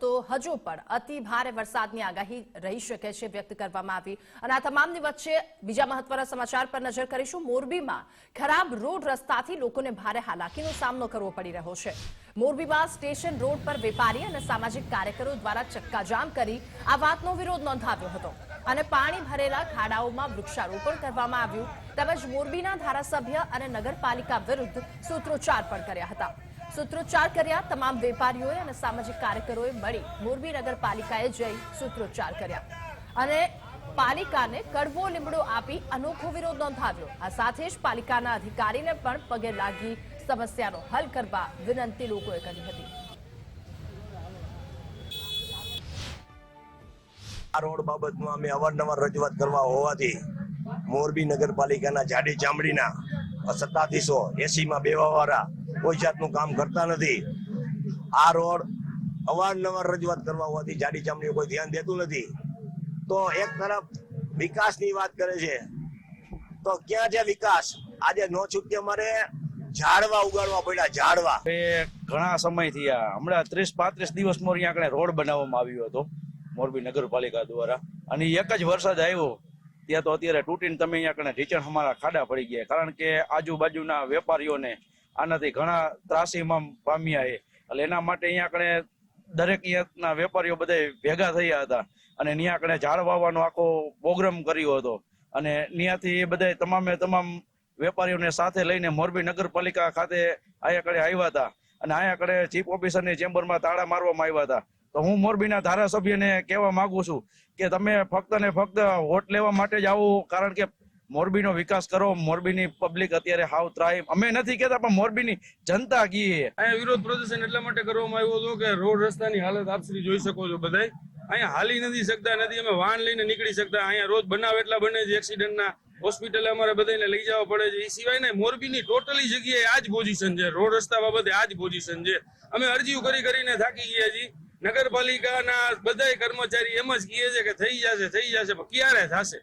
તો હજુ પણ અતિ ભારે વરસાદની આગાહી રહી શકે છે વ્યક્ત કરવામાં આવી. અને આ તમામની વચ્ચે બીજા મહત્વના સમાચાર પર નજર કરીશું. મોરબીમાં ખરાબ રોડ રસ્તાથી લોકોને ભારે હાલાકીનો સામનો કરવો પડી રહ્યો છે. મોરબીમાં સ્ટેશન રોડ પર વેપારી અને સામાજિક કાર્યકરો દ્વારા ચક્કાજામ કરી આ વાતનો વિરોધ નોંધાવ્યો હતો. અને પાણી ભરેલા ખાડાઓમાં વૃક્ષારોપણ કરવામાં આવ્યું. તેમજ મોરબીના ધારાસભ્ય અને નગરપાલિકા વિરુદ્ધ સૂત્રોચ્ચાર પણ કર્યા હતા. સૂત્રોચ્ચાર કર્યા, તમામ વેપારીઓએ અને સામાજિક કાર્યકરોએ મળી મોરબી નગરપાલિકાએ જઈ સૂત્રોચ્ચાર કર્યા. અને પાલિકાને કડવો લીમડો આપી અનોખો વિરોધ નોંધાવ્યો. આ સાથે જ પાલિકાના અધિકારીને પણ પગે લાગી સમસ્યાનો હલ કરવા વિનંતી લોકોએ કરી હતી. આ રોડ બાબતમાં અમે અવારનવાર રજૂઆત કરવા હોવાથી મોરબી નગરપાલિકાના જાડી ચામડીના સત્તાધીશો એસીમાં બેવા વાળા કોઈ જાતનું કામ કરતા નથી. આ રોડ અવારનવાર રજૂઆત કરવા હોવાથી જાડી ચામડીઓ કોઈ ધ્યાન દેતું નથી. તો એક તરફ વિકાસની વાત કરે છે. તો ક્યાં છે વિકાસ? આજે નો છૂટકે મારે ઝાડવા ઉગાડવા પડ્યા, ઝાડવા. ઘણા સમયથી આ હમણાં ત્રીસ, પાંત્રીસ દિવસમાં અહીંયા આગળ રોડ બનાવવામાં આવ્યો હતો, મોરબી નગરપાલિકા દ્વારા. અને એક જ વરસાદ આવ્યો. ત્યાં તો અત્યારે તૂટીને તમે અહીંયા આગળ ઢીચણ અમારા ખાડા પડી ગયા. કારણ કે આજુબાજુના વેપારીઓને આનાથી ઘણા ત્રાસીમાં પામ્યા છે. એટલે એના માટે અહીંયા આપણે દરેક અહીંયાના વેપારીઓ બધા ભેગા થયા હતા. અને ત્યાં આપણે ઝાડ વાવવાનો આખો પ્રોગ્રામ કર્યો હતો. અને ત્યાંથી એ બધા તમામે તમામ વેપારીઓને સાથે લઈને મોરબી નગરપાલિકા ખાતે અહીંયા કડે આવ્યા હતા. અને અહીંયા કડે ચીફ ઓફિસરની ચેમ્બરમાં તાળા મારવામાં આવ્યા હતા. તો હું મોરબીના ધારાસભ્યને કહેવા માંગુ છું કે તમે ફક્ત ને ફક્ત વોટ લેવા માટે જ આવો, કારણ કે મોરબીનો વિકાસ કરો, મોરબીની પબ્લિક અત્યારે હાવ ત્રાય અમે નથી કહેતા, પણ મોરબીની જનતા કીએ અહીંયા વિરોધ પ્રદર્શન એટલા માટે કરવામાં આવ્યું હતું કે રોડ રસ્તાની હાલત આપ શ્રી જોઈ શકો છો બધાય. અહીંયા હાલી નથી શકતા, નથી અમે વાહન લઈને નીકળી શકતા. અહીંયા રોજ બનાવ એટલા બને છે એક્સિડન્ટના હોસ્પિટલે અમારે બધાને લઈ જવા પડે છે. એ સિવાય ને મોરબીની ટોટલી જગ્યાએ આ જ પોઝિશન છે. રોડ રસ્તા બાબતે આ જ પોઝિશન છે. અમે અરજીઓ કરી કરીને થાકી ગયા છીએ. નગરપાલિકાના બધા કર્મચારી એમ જ કહે છે કે થઈ જશે થઈ જશે. પણ ક્યારે થશે?